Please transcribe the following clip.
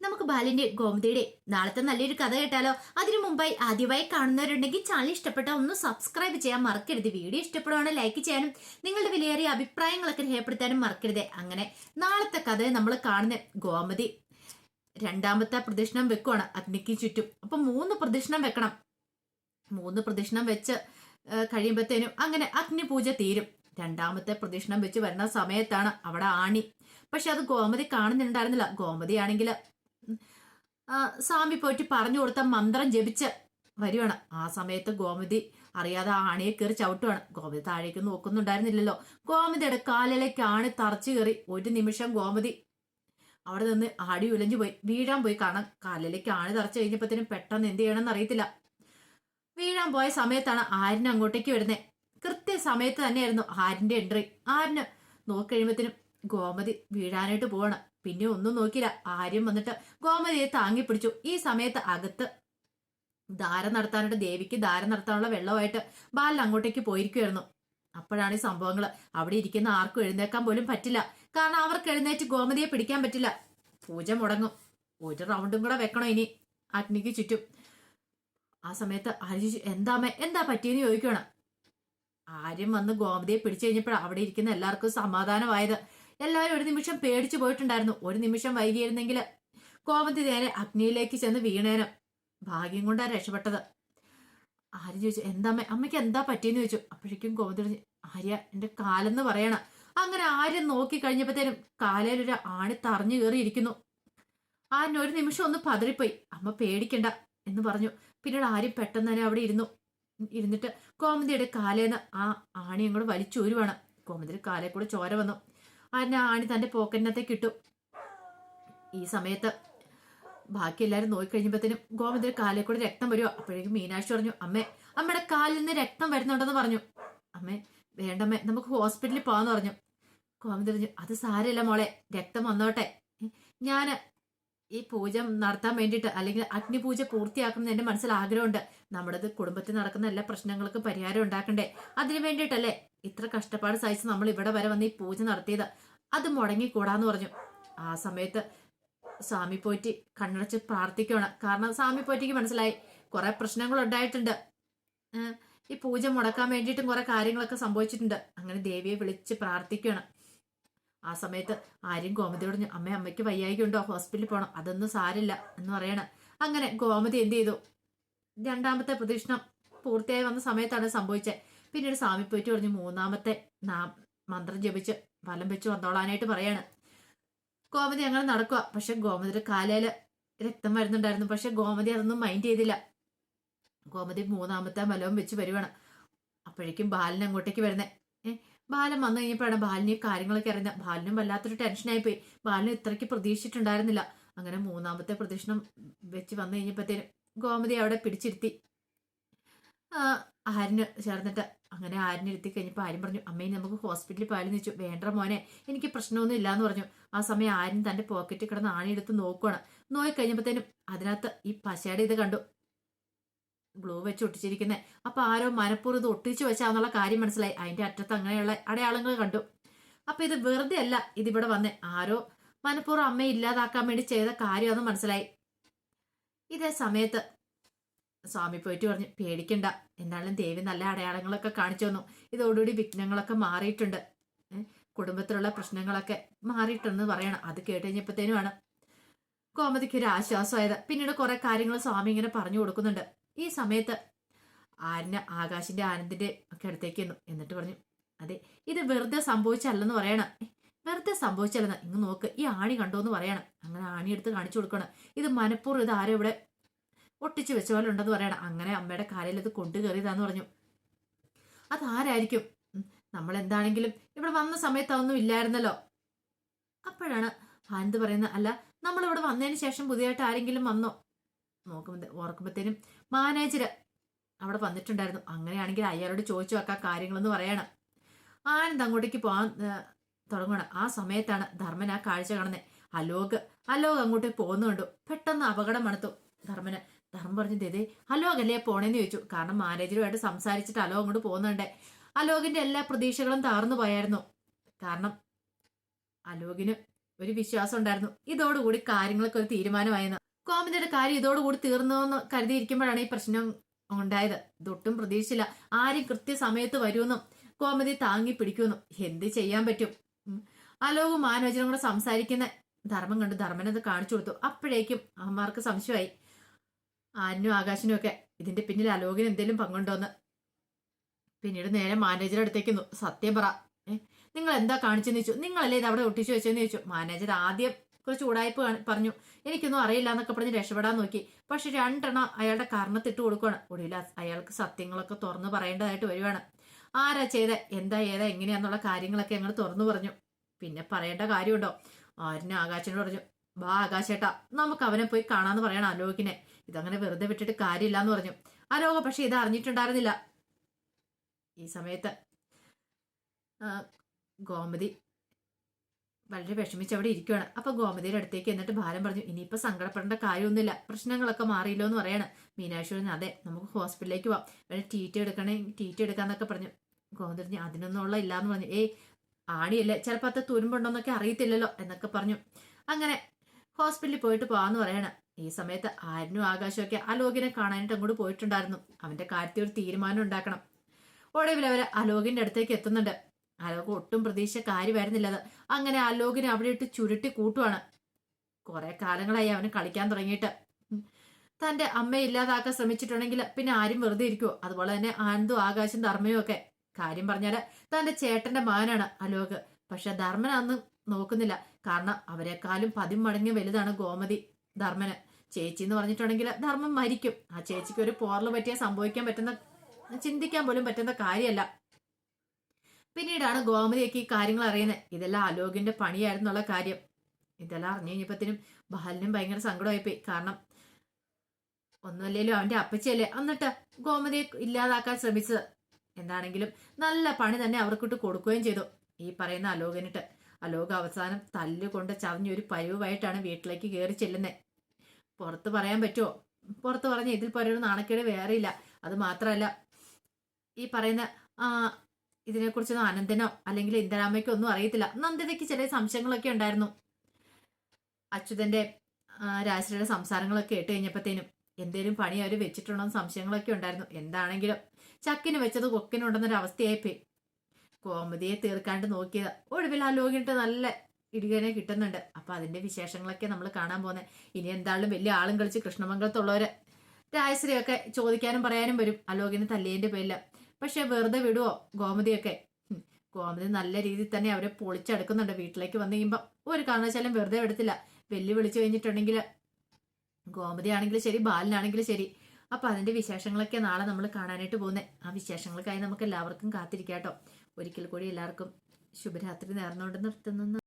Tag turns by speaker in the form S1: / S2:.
S1: നമുക്ക് ബാലിന്റെ ഗോമതിയുടെ നാളത്തെ നല്ലൊരു കഥ കേട്ടാലോ? അതിനു മുമ്പായി ആദ്യമായി കാണുന്നവരുണ്ടെങ്കിൽ ചാനൽ ഇഷ്ടപ്പെട്ട ഒന്ന് സബ്സ്ക്രൈബ് ചെയ്യാൻ മറക്കരുത്. വീഡിയോ ഇഷ്ടപ്പെടുവാണ് ലൈക്ക് ചെയ്യാനും നിങ്ങളുടെ വിലയേറിയ അഭിപ്രായങ്ങളൊക്കെ രേഖപ്പെടുത്താനും മറക്കരുത്. അങ്ങനെ നാളത്തെ കഥ നമ്മൾ കാണുന്ന ഗോമതി രണ്ടാമത്തെ പ്രദക്ഷിണം വെക്കുവാണ് അഗ്നിക്ക് ചുറ്റും. അപ്പൊ മൂന്ന് പ്രദക്ഷിണം വെക്കണം. മൂന്ന് പ്രദക്ഷിണം വെച്ച് കഴിയുമ്പോഴത്തേനും അങ്ങനെ അഗ്നി പൂജ തീരും. രണ്ടാമത്തെ പ്രദക്ഷിണം വെച്ച് വരുന്ന സമയത്താണ് അവിടെ ആണി. പക്ഷെ അത് ഗോമതി കാണുന്നുണ്ടായിരുന്നില്ല. ഗോമതിയാണെങ്കിൽ സ്വാമി പോയിട്ട് പറഞ്ഞു കൊടുത്ത മന്ത്രം ജപിച്ച് വരുവാണ്. ആ സമയത്ത് ഗോമതി അറിയാതെ ആ ആണിയെ കയറി ചവിട്ടുവാണ്. ഗോമതി താഴേക്ക് നോക്കുന്നുണ്ടായിരുന്നില്ലല്ലോ. ഗോമതിയുടെ കാലിലേക്ക് ആണി തറച്ചു കയറി. ഒരു നിമിഷം ഗോമതി അവിടെ നിന്ന് ആടി ഉലഞ്ഞു പോയി. വീഴാൻ പോയി. കാരണം കാലിലേക്ക് ആണി തറച്ചു കഴിഞ്ഞപ്പോഴത്തേനും പെട്ടെന്ന് എന്ത് ചെയ്യണമെന്ന് അറിയത്തില്ല. വീഴാൻ പോയ സമയത്താണ് ആരിന് അങ്ങോട്ടേക്ക് വരുന്നത് കൃത്യ സമയത്ത് തന്നെയായിരുന്നു ആരിന്റെ എൻട്രി. ആരിന് നോക്കിക്കഴിയുമ്പത്തേനും ഗോമതി വീഴാനായിട്ട് പോവാണ്. പിന്നെ ഒന്നും നോക്കിയില്ല. ആര്യം വന്നിട്ട് ഗോമതിയെ താങ്ങി പിടിച്ചു. ഈ സമയത്ത് അകത്ത് ധാര നടത്താനായിട്ട് ദേവിക്ക് ധാര നടത്താനുള്ള വെള്ളമായിട്ട് ബാലൻ അങ്ങോട്ടേക്ക് പോയിരിക്കുമായിരുന്നു അപ്പോഴാണ് ഈ സംഭവങ്ങൾ അവിടെ ഇരിക്കുന്ന ആർക്കും എഴുന്നേക്കാൻ പോലും പറ്റില്ല. കാരണം അവർക്ക് എഴുന്നേറ്റ് ഗോമതിയെ പിടിക്കാൻ പറ്റില്ല. പൂജ മുടങ്ങും. ഒരു റൗണ്ടും കൂടെ വെക്കണോ ഇനി? അഗ്നിക്ക് ചുറ്റും. ആ സമയത്ത് ആര്യ എന്താമേ എന്താ പറ്റിയെന്ന് ചോദിക്കണം ആര്യം വന്ന് ഗോമതിയെ പിടിച്ചു കഴിഞ്ഞപ്പോഴാണ് അവിടെ ഇരിക്കുന്ന എല്ലാവർക്കും സമാധാനമായത്. എല്ലാവരും ഒരു നിമിഷം പേടിച്ചു പോയിട്ടുണ്ടായിരുന്നു. ഒരു നിമിഷം വൈകിയിരുന്നെങ്കിൽ കോമതി നേരെ അഗ്നിയിലേക്ക് ചെന്ന് വീണേനും. ഭാഗ്യം കൊണ്ടാണ് രക്ഷപ്പെട്ടത്. ആര്യ ചോദിച്ചു? എന്താ അമ്മ? അമ്മയ്ക്ക് എന്താ പറ്റിയെന്ന് ചോദിച്ചു. അപ്പോഴേക്കും കോമതി പറഞ്ഞു ആര്യ എന്റെ കാലെന്ന് പറയണം. അങ്ങനെ ആര്യ നോക്കി കഴിഞ്ഞപ്പോഴത്തേനും കാലയിലൊരു ആണി തറഞ്ഞു കയറിയിരിക്കുന്നു. ആരിന് ഒരു നിമിഷം ഒന്ന് പതറിപ്പോയി. അമ്മ പേടിക്കണ്ട എന്ന് പറഞ്ഞു. പിന്നീട് ആര്യം പെട്ടെന്ന് തന്നെ അവിടെ ഇരുന്നു. ഇരുന്നിട്ട് കോമതിയുടെ കാലേന്ന് ആ ആണി അങ്ങോട്ട് വലിച്ചൂരുവാണ്. കോമതിയുടെ കാലേ കൂടെ ചോര വന്നു. ആരിന് ആണി തന്റെ പോക്കറ്റിനകത്തേക്ക് ഇട്ടു ഈ സമയത്ത് ബാക്കി എല്ലാവരും നോക്കിക്കഴിഞ്ഞപ്പോഴത്തേനും ഗോവിന്ദ്ര കാലിൽ കൂടെ രക്തം വരുമോ അപ്പോഴേക്കും മീനാക്ഷി പറഞ്ഞു അമ്മേ അമ്മയുടെ കാലിൽ നിന്ന് രക്തം വരുന്നുണ്ടെന്ന് പറഞ്ഞു. അമ്മേ വേണ്ടമ്മേ നമുക്ക് ഹോസ്പിറ്റലിൽ പോകാമെന്ന് പറഞ്ഞു. ഗോവിന്ദ് പറഞ്ഞു അത് സാരമില്ല മോളെ രക്തം വന്നോട്ടെ. ഞാൻ ഈ പൂജ നടത്താൻ വേണ്ടിയിട്ട് അല്ലെങ്കിൽ അഗ്നിപൂജ പൂർത്തിയാക്കണം എന്റെ മനസ്സിൽ ആഗ്രഹമുണ്ട്. നമ്മുടെ കുടുംബത്തിൽ നടക്കുന്ന എല്ലാ പ്രശ്നങ്ങൾക്കും പരിഹാരം ഉണ്ടാക്കണ്ടേ? അതിനു വേണ്ടിയിട്ടല്ലേ ഇത്ര കഷ്ടപ്പാട് സഹിച്ച് നമ്മൾ ഇവിടെ വരെ വന്ന് ഈ പൂജ നടത്തിയത്? അത് മുടങ്ങിക്കൂടാന്ന് പറഞ്ഞു. ആ സമയത്ത് സ്വാമി പോറ്റി കണ്ണടച്ച് പ്രാർത്ഥിക്കണം കാരണം സ്വാമി പോറ്റിക്ക് മനസ്സിലായി കുറെ പ്രശ്നങ്ങൾ ഉണ്ടായിട്ടുണ്ട്. ഈ പൂജ മുടക്കാൻ വേണ്ടിയിട്ടും കുറെ കാര്യങ്ങളൊക്കെ സംഭവിച്ചിട്ടുണ്ട്. അങ്ങനെ ദേവിയെ വിളിച്ച് പ്രാർത്ഥിക്കുകയാണ് ആ സമയത്ത് ആര്യം ഗോമതിയോട് അമ്മ അമ്മയ്ക്ക് വയ്യായിക്കുണ്ടോ ഹോസ്പിറ്റലിൽ പോകണം അതൊന്നും സാരില്ല എന്ന് പറയണ. അങ്ങനെ ഗോമതി എന്ത് ചെയ്തു? രണ്ടാമത്തെ പ്രദക്ഷിണം പൂർത്തിയായി വന്ന സമയത്താണ് സംഭവിച്ചത് പിന്നീട് സ്വാമി പോയിട്ട് പറഞ്ഞു മൂന്നാമത്തെ നാം മന്ത്രം ജപിച്ച് ഫലം വെച്ച് വന്നോളാനായിട്ട് പറയാണ്. ഗോമതി അങ്ങനെ നടക്കുക പക്ഷെ ഗോമതിയുടെ കാലയിൽ രക്തം വരുന്നുണ്ടായിരുന്നു. പക്ഷെ ഗോമതി അതൊന്നും മൈൻഡ് ചെയ്തില്ല. ഗോമതി മൂന്നാമത്തെ ബലവും വെച്ച് വരുവാണ്. അപ്പോഴേക്കും ബാലൻ അങ്ങോട്ടേക്ക് വരുന്നേ. ബാലൻ വന്നു കഴിഞ്ഞപ്പോഴാണ് ബാലിനെ കാര്യങ്ങളൊക്കെ അറിയുന്നത്. ബാലിനും വല്ലാത്തൊരു ടെൻഷനായി പോയി. ബാലിനും ഇത്രയ്ക്ക് പ്രതീക്ഷിച്ചിട്ടുണ്ടായിരുന്നില്ല. അങ്ങനെ മൂന്നാമത്തെ പ്രദക്ഷിണം വെച്ച് വന്നു കഴിഞ്ഞപ്പോഴത്തേനും ഗോമതി അവിടെ പിടിച്ചിരുത്തി. ആരിന് ചേർന്നിട്ട്? അങ്ങനെ ആരിനെ ഇരുത്തി കഴിഞ്ഞപ്പോൾ ആരും പറഞ്ഞു അമ്മയെ നമുക്ക് ഹോസ്പിറ്റലിൽ പോയാലും വെച്ചു വേണ്ട മോനെ എനിക്ക് പ്രശ്നമൊന്നും ഇല്ലാന്ന് പറഞ്ഞു. ആ സമയം ആരും തന്റെ പോക്കറ്റിൽ കിടന്ന് ആണിയെടുത്ത് നോക്കുകയാണ് നോക്കി കഴിഞ്ഞപ്പോഴത്തേനും അതിനകത്ത് ഈ പശയുടെ ഇത് കണ്ടു. ഗ്ലൂ വെച്ച് ഒട്ടിച്ചിരിക്കുന്നത് അപ്പൊ ആരോ മനപ്പൂർവം ഇത് ഒട്ടിച്ചു വെച്ചാന്നുള്ള കാര്യം മനസ്സിലായി. അതിന്റെ അറ്റത്ത് അങ്ങനെയുള്ള അടയാളങ്ങൾ കണ്ടു. അപ്പൊ ഇത് വെറുതെ അല്ല ഇതിവിടെ വന്ന്. ആരോ മനപ്പൂർവം അമ്മയെ ഇല്ലാതാക്കാൻ വേണ്ടി ചെയ്ത കാര്യമെന്ന് മനസ്സിലായി. ഇതേ സമയത്ത് സ്വാമി പോയിട്ട് പറഞ്ഞു പേടിക്കണ്ട. എന്നാലും ദേവി നല്ല അടയാളങ്ങളൊക്കെ കാണിച്ചു തന്നു. ഇതോടുകൂടി വിഘ്നങ്ങളൊക്കെ മാറിയിട്ടുണ്ട്. കുടുംബത്തിലുള്ള പ്രശ്നങ്ങളൊക്കെ മാറിയിട്ടുണ്ടെന്ന് പറയണം. അത് കേട്ട് കഴിഞ്ഞപ്പോഴത്തേനുമാണ് കോമതിക്ക് ഒരു ആശ്വാസമായത്. പിന്നീട് കുറെ കാര്യങ്ങൾ സ്വാമി ഇങ്ങനെ പറഞ്ഞു കൊടുക്കുന്നുണ്ട്. ഈ സമയത്ത് ആരിന് ആകാശിന്റെ ആനന്ദിന്റെ ഒക്കെ അടുത്തേക്ക് എന്നു എന്നിട്ട് പറഞ്ഞു അതെ ഇത് വെറുതെ സംഭവിച്ചല്ലെന്ന് പറയണം. "ഏ, വെറുതെ സംഭവിച്ചല്ലെന്ന്. ഇങ്ങ് നോക്ക് ഈ ആണി കണ്ടോ എന്ന് പറയണം. അങ്ങനെ ആണി എടുത്ത് കാണിച്ചു കൊടുക്കണം. ഇത് മനഃപൂർവം ഇത് ആരും ഇവിടെ ഒട്ടിച്ചു വെച്ച പോലെ ഉണ്ടെന്ന് പറയണം. അങ്ങനെ അമ്മയുടെ കാലിൽ ഇത് കൊണ്ടു കയറിയതാന്ന് പറഞ്ഞു. അതാരായിരിക്കും നമ്മൾ എന്താണെങ്കിലും ഇവിടെ വന്ന സമയത്ത് അതൊന്നും ഇല്ലായിരുന്നല്ലോ. അപ്പോഴാണ് ആനന്ദ് പറയുന്നത് അല്ല നമ്മൾ ഇവിടെ വന്നതിന് ശേഷം പുതിയതായിട്ട് ആരെങ്കിലും വന്നോ? നോക്കുമ്പോ ഓർക്കുമ്പോഴത്തേനും മാനേജർ അവിടെ വന്നിട്ടുണ്ടായിരുന്നു. അങ്ങനെയാണെങ്കിൽ അയാളോട് ചോദിച്ചു വെക്കാം കാര്യങ്ങളെന്ന് പറയണം. ആനന്ദ് അങ്ങോട്ടേക്ക് പോകാൻ തുടങ്ങണം. ആ സമയത്താണ് ധർമ്മൻ ആ കാഴ്ച കാണുന്നത് അലോക് അലോക് അങ്ങോട്ടേക്ക് പോകുന്നുണ്ടു പെട്ടെന്ന് അപകടം മണത്തു ധർമ്മന് ധർമ്മം പറഞ്ഞു ദേ അലോക് അല്ലേ പോണേന്ന് ചോദിച്ചു. കാരണം മാനേജറുമായിട്ട് സംസാരിച്ചിട്ട് അലോക് അങ്ങോട്ട് പോകുന്നുണ്ടേ അലോകിന്റെ എല്ലാ പ്രതീക്ഷകളും താർന്നു പോയായിരുന്നു. കാരണം അലോകിന് ഒരു വിശ്വാസം ഉണ്ടായിരുന്നു. ഇതോടുകൂടി കാര്യങ്ങൾക്ക് ഒരു തീരുമാനമായെന്ന്. ഗോമതിയുടെ കാര്യം ഇതോടുകൂടി തീർന്നോന്ന് കരുതിയിരിക്കുമ്പോഴാണ് ഈ പ്രശ്നം ഉണ്ടായത്. ഇതൊട്ടും പ്രതീക്ഷിച്ചില്ല. ആരും കൃത്യസമയത്ത് വരുമെന്നും കോമതി താങ്ങി പിടിക്കുമെന്നും എന്ത് ചെയ്യാൻ പറ്റും. അലോകും മാനോജനും കൂടെ സംസാരിക്കുന്ന ധർമ്മം കണ്ട് ധർമ്മനത് കാണിച്ചു കൊടുത്തു. അപ്പോഴേക്കും അമ്മമാർക്ക് സംശയമായി. ആനും ആകാശനും ഒക്കെ ഇതിന്റെ പിന്നിൽ അലോകിന് എന്തെങ്കിലും പങ്കുണ്ടോന്ന്. പിന്നീട് നേരെ മാനേജർ അടുത്തേക്ക് സത്യം പറ. നിങ്ങൾ എന്താ കാണിച്ചെന്ന് ചോദിച്ചു. നിങ്ങളല്ലേ ഇത് അവിടെ ഒട്ടിച്ചു വെച്ചെന്ന് ചോദിച്ചു. മാനേജർ ആദ്യം കുറച്ച് ഉടായ്പ പറഞ്ഞു. എനിക്കൊന്നും അറിയില്ല എന്നൊക്കെ പറഞ്ഞ് രക്ഷപ്പെടാൻ നോക്കി. പക്ഷെ രണ്ടെണ്ണം അയാളുടെ കർണത്തിട്ട് കൊടുക്കുകയാണ് ഒടുവിൽ അയാൾക്ക് സത്യങ്ങളൊക്കെ തുറന്നു പറയേണ്ടതായിട്ട് വരുവാണ്. ആരാ ചെയ്ത? എന്താ ഏതാ എങ്ങനെയാന്നുള്ള കാര്യങ്ങളൊക്കെ ഞങ്ങൾ തുറന്നു പറഞ്ഞു. പിന്നെ പറയേണ്ട കാര്യമുണ്ടോ? ആരിന് ആകാശനോട് പറഞ്ഞു. ബാ ആകാശേട്ടാ നമുക്ക് അവനെ പോയി കാണാന്ന് പറയണം അലോകിനെ. ഇതങ്ങനെ വെറുതെ വിട്ടിട്ട് കാര്യമില്ല എന്ന് പറഞ്ഞു. അലോക പക്ഷെ ഇത് അറിഞ്ഞിട്ടുണ്ടായിരുന്നില്ല. ഈ സമയത്ത് ഗോമതി വളരെ വിഷമിച്ച് അവിടെ ഇരിക്കുകയാണ് അപ്പൊ ഗോമതിയുടെ അടുത്തേക്ക് എന്നിട്ട് ഭാരം പറഞ്ഞു ഇനിയിപ്പോ സങ്കടപ്പെടേണ്ട കാര്യമൊന്നുമില്ല. പ്രശ്നങ്ങളൊക്കെ മാറിയില്ലോ എന്ന് പറയാണ്. മീനാക്ഷി പറഞ്ഞു അതെ നമുക്ക് ഹോസ്പിറ്റലിലേക്ക് പോവാം. വേണേ ടീറ്റ് എടുക്കണേ ടീറ്റ് എടുക്കാന്നൊക്കെ പറഞ്ഞു. ഗോമതി പറഞ്ഞു അതിനൊന്നുള്ള ഇല്ലാന്ന് പറഞ്ഞു. ഏയ് ആണിയല്ലേ ചിലപ്പോൾ അത് തുരുമ്പുണ്ടോന്നൊക്കെ അറിയത്തില്ലല്ലോ എന്നൊക്കെ പറഞ്ഞു. അങ്ങനെ ഹോസ്പിറ്റലിൽ പോയിട്ട് പോവാന്ന് പറയണം. ഈ സമയത്ത് ആരിനും ആകാശമൊക്കെ അലോകിനെ കാണാനായിട്ട് അങ്ങോട്ട് പോയിട്ടുണ്ടായിരുന്നു. അവന്റെ കാര്യത്തിൽ ഒരു തീരുമാനം ഉണ്ടാക്കണം. ഒടുവിൽ അവർ അലോകിന്റെ അടുത്തേക്ക് എത്തുന്നുണ്ട്. അലോക് ഒട്ടും പ്രതീക്ഷ കാര്യമായിരുന്നില്ല അത്. അങ്ങനെ അലോകിനെ അവിടെ ഇട്ട് ചുരുട്ടി കൂട്ടുവാണ്. കുറെ കാലങ്ങളായി അവന് കളിക്കാൻ തുടങ്ങിയിട്ട്. തന്റെ അമ്മയെ ഇല്ലാതാക്കാൻ ശ്രമിച്ചിട്ടുണ്ടെങ്കിൽ പിന്നെ ആരും വെറുതെ ഇരിക്കുവോ? അതുപോലെ തന്നെ ആനന്ദും ആകാശം ധർമ്മയും ഒക്കെ. കാര്യം പറഞ്ഞാൽ തന്റെ ചേട്ടന്റെ മകനാണ് അലോക്. പക്ഷെ ധർമ്മൻ അന്ന് നോക്കുന്നില്ല. കാരണം അവരെക്കാളും പതിമടങ്ങ് വലുതാണ് ഗോമതി ധർമ്മന്. ചേച്ചി എന്ന് പറഞ്ഞിട്ടുണ്ടെങ്കിൽ ധർമ്മം മരിക്കും. ആ ചേച്ചിക്ക് ഒരു പോറൽ പറ്റിയാൽ സംഭവിക്കാൻ പറ്റുന്ന ചിന്തിക്കാൻ പോലും പറ്റുന്ന കാര്യമല്ല. പിന്നീടാണ് ഗോമതിയൊക്കെ ഈ കാര്യങ്ങൾ അറിയുന്നത്. ഇതെല്ലാം അലോകിന്റെ പണിയായിരുന്നുള്ള കാര്യം. ഇതെല്ലാം അറിഞ്ഞു കഴിഞ്ഞപ്പോഴത്തേനും ബാലിനും ഭയങ്കര സങ്കടമായിപ്പോയി. കാരണം ഒന്നുമല്ലേലും അവന്റെ അപ്പച്ചയല്ലേ? എന്നിട്ട് ഗോമതിയെ ഇല്ലാതാക്കാൻ ശ്രമിച്ചത്. എന്താണെങ്കിലും നല്ല പണി തന്നെ അവർക്കിട്ട് കൊടുക്കുകയും ചെയ്തു. ഈ പറയുന്ന അലോകനിട്ട്. അലോക അവസാനം തല്ലുകൊണ്ട് ചതഞ്ഞൊരു പരിവുമായിട്ടാണ് വീട്ടിലേക്ക് കയറി ചെല്ലുന്നത് പുറത്ത് പറയാൻ പറ്റുമോ പുറത്ത് പറഞ്ഞ ഇതിൽ പോലൊരു നാണക്കേട് വേറെയില്ല. അത് മാത്രമല്ല ഈ പറയുന്ന ഇതിനെക്കുറിച്ചൊന്നും അനന്തനോ അല്ലെങ്കിൽ ഇന്ദ്രാമയ്ക്കോ ഒന്നും അറിയത്തില്ല. നന്ദിതയ്ക്ക് ചില സംശയങ്ങളൊക്കെ ഉണ്ടായിരുന്നു. അച്യുതന്റെ ആ, രാജശ്രീയുടെ സംസാരങ്ങളൊക്കെ കേട്ട് കഴിഞ്ഞപ്പോഴത്തേനും എന്തേലും പണി അവർ വെച്ചിട്ടുണ്ടോ സംശയങ്ങളൊക്കെ ഉണ്ടായിരുന്നു. എന്താണെങ്കിലും ചക്കിന് വെച്ചത് കൊക്കിനുണ്ടെന്നൊരു അവസ്ഥയായിപ്പോയി കോമതിയെ തീർക്കാണ്ട് നോക്കിയത്. ഒടുവിൽ ആ ലോകിട്ട് നല്ല ഇടികനെ കിട്ടുന്നുണ്ട്. അപ്പൊ അതിന്റെ വിശേഷങ്ങളൊക്കെ നമ്മൾ കാണാൻ പോകുന്നത് ഇനി എന്തായാലും വലിയ ആളും കളിച്ച് കൃഷ്ണമംഗലത്തുള്ളവര് രാജശ്രീയൊക്കെ ചോദിക്കാനും പറയാനും വരും. അലോകിന് തല്ലിയതിന്റെ പേരിൽ. പക്ഷെ വെറുതെ വിടുവോ ഗോമതിയൊക്കെ? ഗോമതി നല്ല രീതിയിൽ തന്നെ അവരെ പൊളിച്ചെടുക്കുന്നുണ്ട് വീട്ടിലേക്ക് വന്നു കഴിയുമ്പോൾ ഒരു കാരണവശാലും വെറുതെ എടുത്തില്ല വെല്ലു വിളിച്ചു കഴിഞ്ഞിട്ടുണ്ടെങ്കിൽ ഗോമതി ആണെങ്കിലും ശരി ബാലനാണെങ്കിലും ശരി. അപ്പൊ അതിന്റെ വിശേഷങ്ങളൊക്കെ നാളെ നമ്മൾ കാണാനായിട്ട് പോകുന്നത് ആ വിശേഷങ്ങൾക്കായി നമുക്ക് എല്ലാവർക്കും കാത്തിരിക്കാട്ടോ. ഒരിക്കൽ കൂടി എല്ലാവർക്കും ശുഭരാത്രി നേർന്നുകൊണ്ട് നിർത്തുന്നു.